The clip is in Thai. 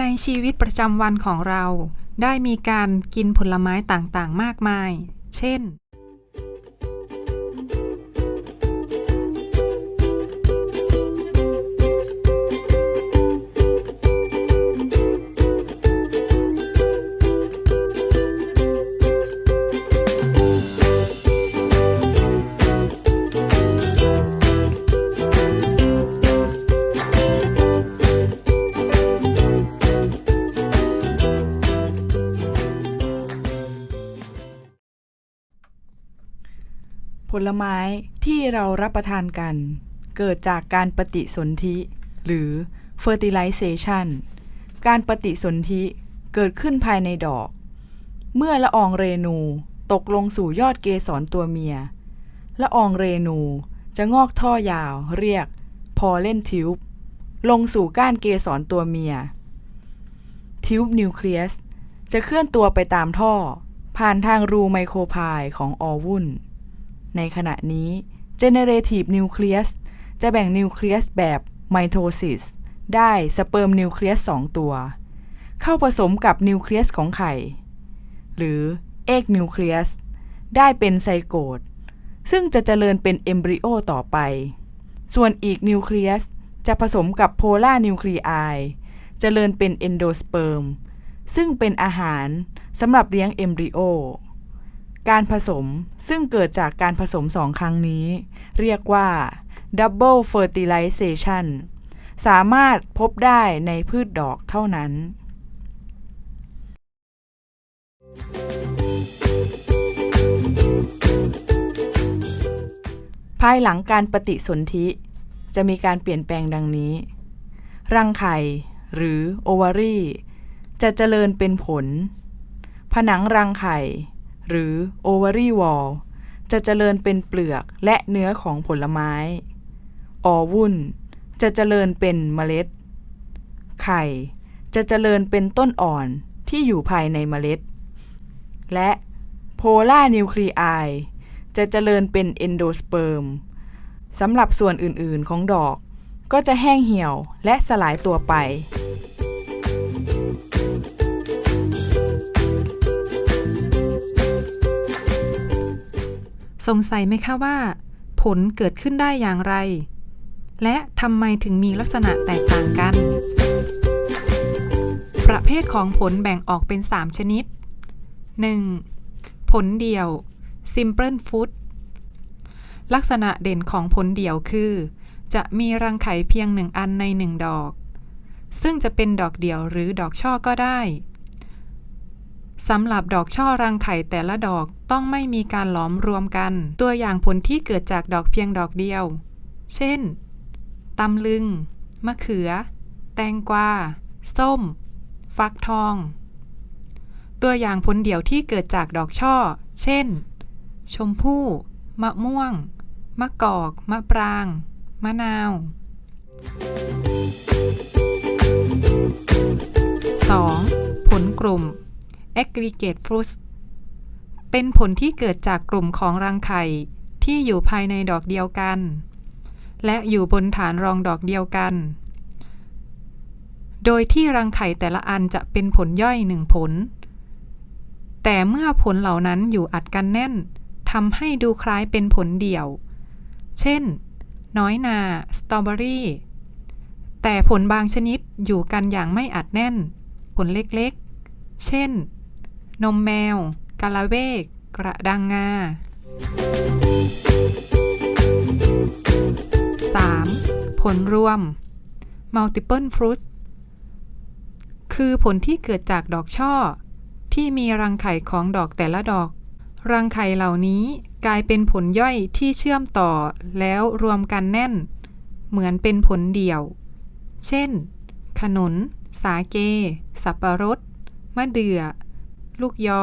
ในชีวิตประจำวันของเรา ได้มีการกินผลไม้ต่างๆ มากมาย เช่น ผลไม้ที่เรารับประทานกัน เกิดจากการปฏิสนธิ หรือ fertilization การปฏิสนธิเกิดขึ้นภายในดอก เมื่อละอองเรนูตกลงสู่ยอดเกสรตัวเมีย ละอองเรนูจะงอกท่อยาวเรียก pollen tube ลงสู่ก้านเกสรตัวเมีย tube nucleus จะเคลื่อนตัวไปตามท่อ ผ่านทางรูไมโครพายของออวุ้น ในขณะนี้ generative nucleus จะแบ่งนิวเคลียสแบบ mitosis ได้สเปิร์มนิวเคลียส2ตัว เข้าผสมกับนิวเคลียสของไข่ หรือเอกนิวเคลียสได้เป็นไซโกตซึ่งจะเจริญเป็นเอมบริโอต่อไป ส่วนอีกนิวเคลียสจะผสมกับโพลาร์นิวคลีไอเจริญเป็นเอนโดสเปิร์มซึ่งเป็นอาหารสำหรับเลี้ยงเอมบริโอ การผสมซึ่งเกิดจากการผสมสองครั้งนี้ เรียกว่า Double Fertilization สามารถพบได้ในพืชดอกเท่านั้น ภายหลังการปฏิสนธิ จะมีการเปลี่ยนแปลงดังนี้ รังไข่หรือโอวารีจะเจริญเป็นผล ผนังรังไข่ หรือโอวารีวอลจะเจริญเป็นเปลือกและเนื้อของผลไม้ ออวุ้นจะเจริญเป็นเมล็ด ไข่ จะเจริญเป็นต้นอ่อนที่อยู่ภายในเมล็ด และโพลาร์นิวคลีไอจะเจริญเป็นเอนโดสเปิร์มสำหรับส่วนอื่น ๆ ของดอก ก็จะแห้งเหี่ยวและสลายตัวไป สงสัยไหมคะว่า ผลเกิดขึ้นได้อย่างไร และทำไมถึงมีลักษณะแตกต่างกัน ประเภทของผลแบ่งออกเป็น 3 ชนิด 1. ผลเดี่ยว simple fruit ลักษณะเด่นของผลเดี่ยวคือ จะมีรังไข่เพียงหนึ่งอันในหนึ่งดอก ซึ่งจะเป็นดอกเดี่ยวหรือดอกช่อก็ได้ สำหรับดอกช่อรังไข่แต่ละดอกต้องไม่มีการหลอมรวมกัน ตัวอย่างผลที่เกิดจากดอกเพียงดอกเดียว เช่น ตำลึง มะเขือ แตงกวา ส้ม ฟักทอง ตัวอย่างผลเดี่ยวที่เกิดจากดอกช่อ เช่น ชมพู่ มะม่วง มะกอก มะปราง มะนาว 2. ผลกลุ่ม aggregate fruits เป็นผลที่เกิดจากกลุ่มของรังไข่ที่อยู่ภายในดอกเดียวกัน และอยู่บนฐานรองดอกเดียวกัน โดยที่รังไข่แต่ละอันจะเป็นผลย่อยหนึ่งผล แต่เมื่อผลเหล่านั้นอยู่อัดกันแน่นทำให้ดูคล้ายเป็นผลเดี่ยว เช่น น้อยนา สตรอเบอรี่ แต่ผลบางชนิดอยู่กันอย่างไม่อัดแน่น ผลเล็กๆ เช่น นมแมว กาละเวก กระดังงา 3. ผลรวม multiple fruits คือผลที่เกิดจากดอกช่อ ที่มีรังไข่ของดอกแต่ละดอก รังไข่เหล่านี้กลายเป็นผลย่อยที่เชื่อมต่อแล้วรวมกันแน่น เหมือนเป็นผลเดี่ยว เช่น ขนุน สาเก สับปะรด มะเดื่อ ลูกยอ